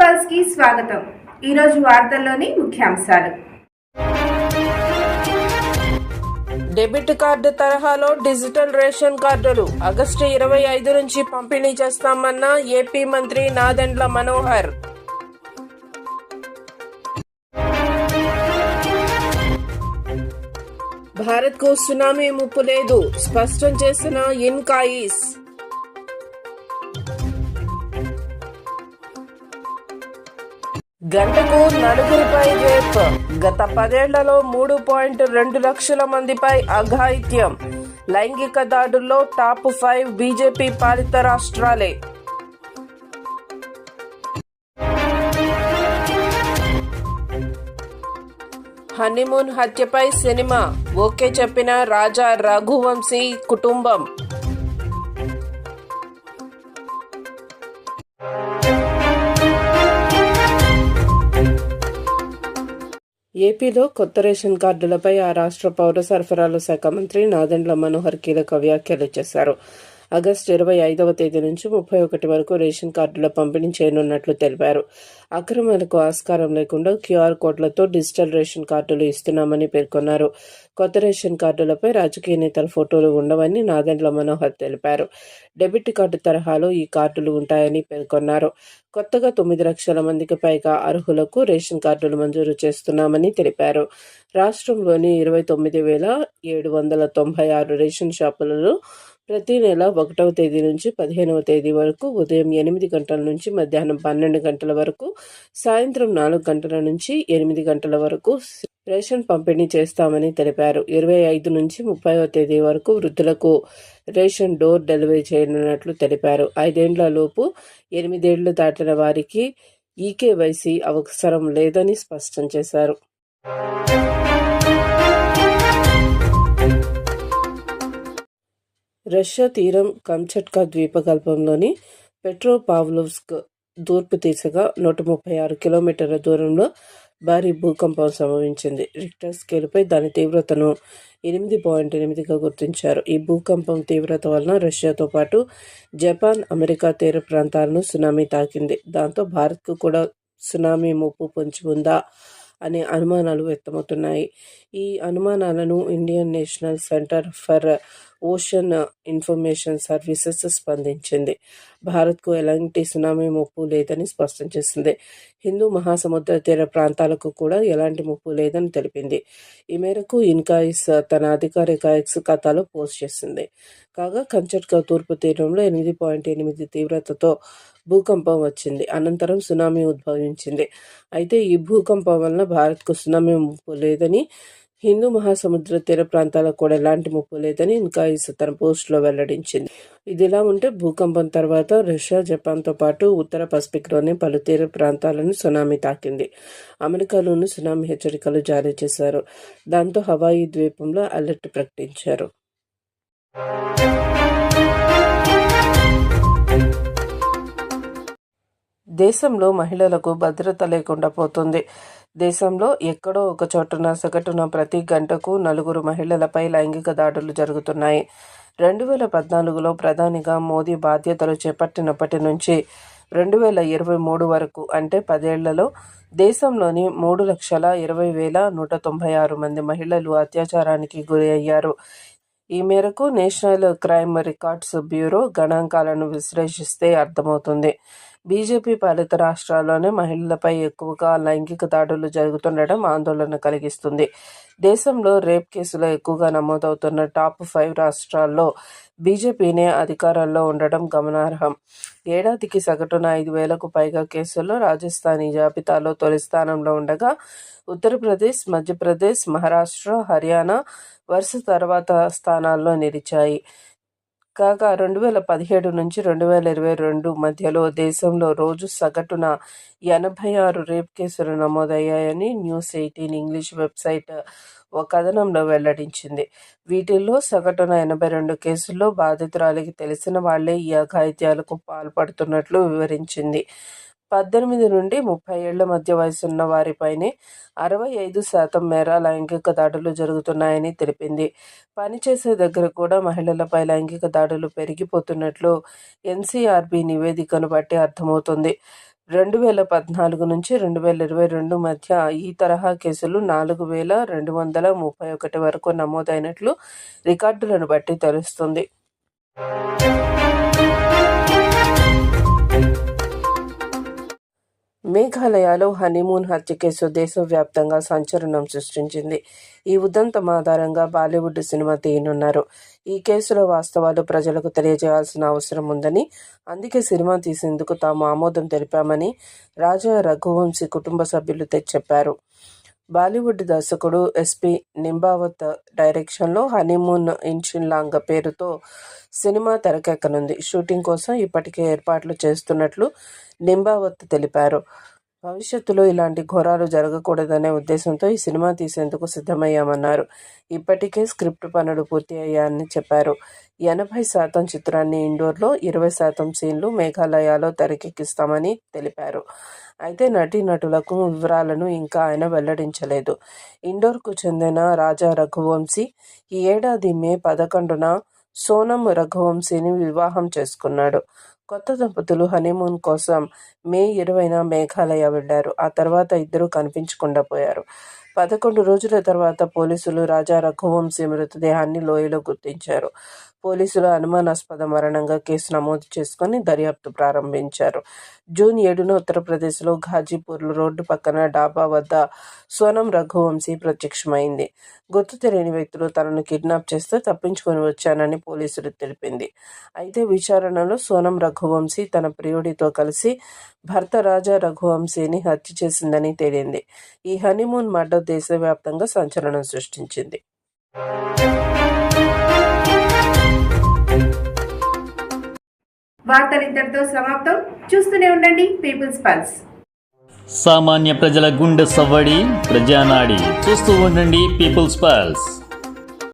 పల్స్కి స్వాగతం. ఈరోజు వార్తల్లోని ముఖ్యాంశాలు. డెబిట్ కార్డు తరహాలో డిజిటల్ రేషన్ కార్డులు ఆగస్టు ఇరవై ఐదు నుంచి పంపిణీ చేస్తామన్న ఏపీ మంత్రి నాదెండ్ల మనోహర్. భారత్కు సునామీ ముప్పు లేదు స్పష్టం చేసిన ఇన్కాయిస్ గంటకు నలుగురిపై రేప్. గత పదేళ్ళలో మూడు పాయింట్ రెండు లక్షల మందిపై అఘాయిత్యం. లైంగిక దాడుల్లో టాప్ ఫైవ్ బీజేపీ పాలిత రాష్ట్రాలే. హనీమూన్ హత్యపై సినిమా. ఓకే చెప్పిన రాజా రఘువంశీ కుటుంబం. ఏపీలో కొత్త రేషన్ కార్డులపై ఆ రాష్ట్ర పౌర సరఫరాల శాఖ మంత్రి నాదెండ్ల మనోహర్ కీలక వ్యాఖ్యలు చేశారు. ఆగస్టు ఇరవై ఐదవ తేదీ నుంచి ముప్పై ఒకటి వరకు రేషన్ కార్డుల పంపిణీ చేయనున్నట్లు తెలిపారు. అక్రమాలకు ఆస్కారం లేకుండా క్యూఆర్ కోడ్లతో డిజిటల్ రేషన్ కార్డులు ఇస్తున్నామని పేర్కొన్నారు. కొత్త రేషన్ కార్డులపై రాజకీయ నేతల ఫోటోలు ఉండవని నాదెండ్ల మనోహర్ తెలిపారు. డెబిట్ కార్డు తరహాలో ఈ కార్డులు ఉంటాయని పేర్కొన్నారు. కొత్తగా తొమ్మిది లక్షల మందికి పైగా అర్హులకు రేషన్ కార్డులు మంజూరు చేస్తున్నామని తెలిపారు. రాష్ట్రంలోని ఇరవై తొమ్మిది వేల ఏడు వందల తొంభై ఆరు రేషన్ షాపులలో ప్రతి నెల ఒకటవ తేదీ నుంచి పదిహేనవ తేదీ వరకు ఉదయం ఎనిమిది గంటల నుంచి మధ్యాహ్నం పన్నెండు గంటల వరకు సాయంత్రం నాలుగు గంటల నుంచి ఎనిమిది గంటల వరకు రేషన్ పంపిణీ చేస్తామని తెలిపారు. ఇరవై ఐదు నుంచి ముప్పైవ తేదీ వరకు వృద్ధులకు రేషన్ డోర్ డెలివరీ చేయనున్నట్లు తెలిపారు. ఐదేండ్ల లోపు ఎనిమిదేళ్ళు దాటిన వారికి ఈకేవైసీ అవసరం లేదని స్పష్టం చేశారు. రష్యా తీరం కంచట్కా ద్వీపకల్పంలోని పెట్రోపావ్లోవ్స్క్ తూర్పు దిశగా నూట ముప్పై ఆరు కిలోమీటర్ల దూరంలో భారీ భూకంపం సంభవించింది. రిక్టర్ స్కేలుపై దాని తీవ్రతను ఎనిమిది పాయింట్ ఎనిమిదిగా గుర్తించారు. ఈ భూకంపం తీవ్రత వలన రష్యాతో పాటు జపాన్ అమెరికా తీర ప్రాంతాలను సునామీ తాకింది. దాంతో భారత్కు కూడా సునామీ ముప్పు పొంచి ఉందా అనే అనుమానాలు వ్యక్తమవుతున్నాయి. ఈ అనుమానాలను Indian National Centre for Ocean Information Services స్పందించింది. భారత్కు ఎలాంటి సునామీ ముప్పు లేదని స్పష్టం చేసింది. హిందూ మహాసముద్ర తీర ప్రాంతాలకు కూడా ఎలాంటి ముప్పు లేదని తెలిపింది. ఈ మేరకు ఇన్కాయిస్ తన అధికారిక ఎక్స్ ఖాతాలో పోస్ట్ చేసింది. కాగా కంచట్కా తూర్పు తీరంలో ఎనిమిది పాయింట్ ఎనిమిది తీవ్రతతో భూకంపం వచ్చింది. అనంతరం సునామీ ఉద్భవించింది. అయితే ఈ భూకంపం వలన భారత్కు సునామీ ముప్పు లేదని హిందూ మహాసముద్ర తీర ప్రాంతాలకు కూడా ఎలాంటి ముప్పు లేదని ఇంకా ఇన్కాయిస్ తన పోస్టులో వెల్లడించింది. ఇదిలా ఉంటే భూకంపం తర్వాత రష్యా జపాన్తో పాటు ఉత్తర పసిఫిక్లోని పలు తీర ప్రాంతాలను సునామీ తాకింది. అమెరికాలోనూ సునామీ హెచ్చరికలు జారీ చేశారు. దాంతో హవాయి ద్వీపంలో అలర్ట్ ప్రకటించారు. దేశంలో మహిళలకు భద్రత లేకుండా పోతుంది. దేశంలో ఎక్కడో ఒక చోటున సగటున ప్రతి గంటకు నలుగురు మహిళలపై లైంగిక దాడులు జరుగుతున్నాయి. రెండు వేల పద్నాలుగులో ప్రధానిగా మోదీ బాధ్యతలు చేపట్టినప్పటి నుంచి రెండు వేల ఇరవై మూడు వరకు అంటే పదేళ్ళలో దేశంలోని మూడు లక్షల ఇరవై వేల నూట తొంభై ఆరు మంది మహిళలు అత్యాచారానికి గురి అయ్యారు. ఈ మేరకు నేషనల్ క్రైమ్ రికార్డ్స్ బ్యూరో గణాంకాలను విశ్లేషిస్తే అర్థమవుతుంది. బీజేపీ పాలిత రాష్ట్రాల్లోనే మహిళలపై ఎక్కువగా లైంగిక దాడులు జరుగుతుండటం ఆందోళన కలిగిస్తుంది. దేశంలో రేప్ కేసులు ఎక్కువగా నమోదవుతున్న టాప్ ఫైవ్ రాష్ట్రాల్లో బీజేపీనే అధికారంలో ఉండటం గమనార్హం. ఏడాదికి సగటున ఐదు వేలకు పైగా కేసుల్లో రాజస్థాన్ ఈ జాబితాలో తొలి స్థానంలో ఉండగా ఉత్తరప్రదేశ్ మధ్యప్రదేశ్ మహారాష్ట్ర హర్యానా వరుస తర్వాత స్థానాల్లో నిలిచాయి. కాగా రెండు వేల పదిహేడు నుంచి రెండు వేల ఇరవై రెండు మధ్యలో దేశంలో రోజు సగటున ఎనభై ఆరు రేప్ కేసులు నమోదయ్యాయని న్యూస్ ఎయిటీన్ ఇంగ్లీష్ వెబ్సైట్ ఒక కథనంలో వెల్లడించింది. వీటిల్లో సగటున ఎనభై రెండు కేసుల్లో బాధితురాలికి తెలిసిన వాళ్ళే ఈ అఘాయిత్యాలకు పాల్పడుతున్నట్లు వివరించింది. పద్దెనిమిది నుండి ముప్పై ఏళ్ళ మధ్య వయసున్న వారిపైనే అరవై ఐదు శాతం మేర లైంగిక దాడులు జరుగుతున్నాయని తెలిపింది. పనిచేసే దగ్గర కూడా మహిళలపై లైంగిక దాడులు పెరిగిపోతున్నట్లు ఎన్సీఆర్బీ నివేదికను బట్టి అర్థమవుతుంది. రెండు వేల పద్నాలుగు నుంచి రెండు వేల ఇరవై రెండు మధ్య ఈ తరహా కేసులు నాలుగు వేల రెండు వందల ముప్పై ఒకటి వరకు నమోదైనట్లు రికార్డులను బట్టి తెలుస్తుంది. మేఘాలయలో హనీమూన్ హత్య కేసు దేశవ్యాప్తంగా సంచలనం సృష్టించింది. ఈ ఉదంతం ఆధారంగా బాలీవుడ్ సినిమా తీయనున్నారు. ఈ కేసులో వాస్తవాలు ప్రజలకు తెలియజేయాల్సిన అవసరం ఉందని అందుకే సినిమా తీసేందుకు తాము ఆమోదం తెలిపామని రాజా రఘువంశీ కుటుంబ సభ్యులు చెప్పారు బాలీవుడ్ దర్శకుడు ఎస్పి నింబావత్ డైరెక్షన్లో హనీమూన్ ఇన్షిన్లాంగ్ పేరుతో సినిమా తెరకెక్కనుంది. షూటింగ్ కోసం ఇప్పటికే ఏర్పాట్లు చేస్తున్నట్లు నింబావత్ తెలిపారు. భవిష్యత్తులో ఇలాంటి ఘోరాలు జరగకూడదనే ఉద్దేశంతో ఈ సినిమా తీసేందుకు సిద్ధమయ్యామన్నారు. ఇప్పటికే స్క్రిప్ట్ పనులు పూర్తి అయ్యాయని చెప్పారు. ఎనభై శాతం చిత్రాన్ని ఇండోర్లో ఇరవై శాతం సీన్లు మేఘాలయలో తెరకెక్కిస్తామని తెలిపారు. అయితే నటీనటులకు వివరాలను ఇంకా ఆయన వెల్లడించలేదు. ఇండోర్కు చెందిన రాజా రఘువంశీ ఈ ఏడాది మే పదకొండున సోనం రఘువంశీని వివాహం చేసుకున్నాడు. కొత్త దంపతులు హనీమూన్ కోసం మే ఇరవైన మేఘాలయ వెళ్ళారు ఆ తర్వాత ఇద్దరూ కనిపించకుండా పోయారు. పదకొండు రోజుల తర్వాత పోలీసులు రాజా రఘువంశీ మృతదేహాన్ని లోయలో గుర్తించారు. పోలీసులు అనుమానాస్పద మరణంగా కేసు నమోదు చేసుకుని దర్యాప్తు ప్రారంభించారు. జూన్ ఏడున ఉత్తరప్రదేశ్లో ఘాజీపూర్ రోడ్డు పక్కన డాబా వద్ద స్వనం రఘువంశీ ప్రత్యక్షమైంది. గుర్తు తెలియని వ్యక్తులు తనను కిడ్నాప్ చేస్తే తప్పించుకొని వచ్చానని పోలీసులు తెలిపింది. అయితే విచారణలో సోనం రఘువంశీ తన ప్రియుడితో కలిసి భర్త రాజా రఘువంశీని హత్య చేసిందని తేలింది. ఈ హనీమూన్ మర్డర్ దేశవ్యాప్తంగా సంచలనం సృష్టించింది. వార్తలు ఇంతటితో సమాప్తం. చూస్తూనే ఉండండి పీపుల్స్ పల్స్ సామాన్య ప్రజల గుండె సవ్వడి ప్రజానాడి. చూస్తూ ఉండండి పీపుల్స్ పల్స్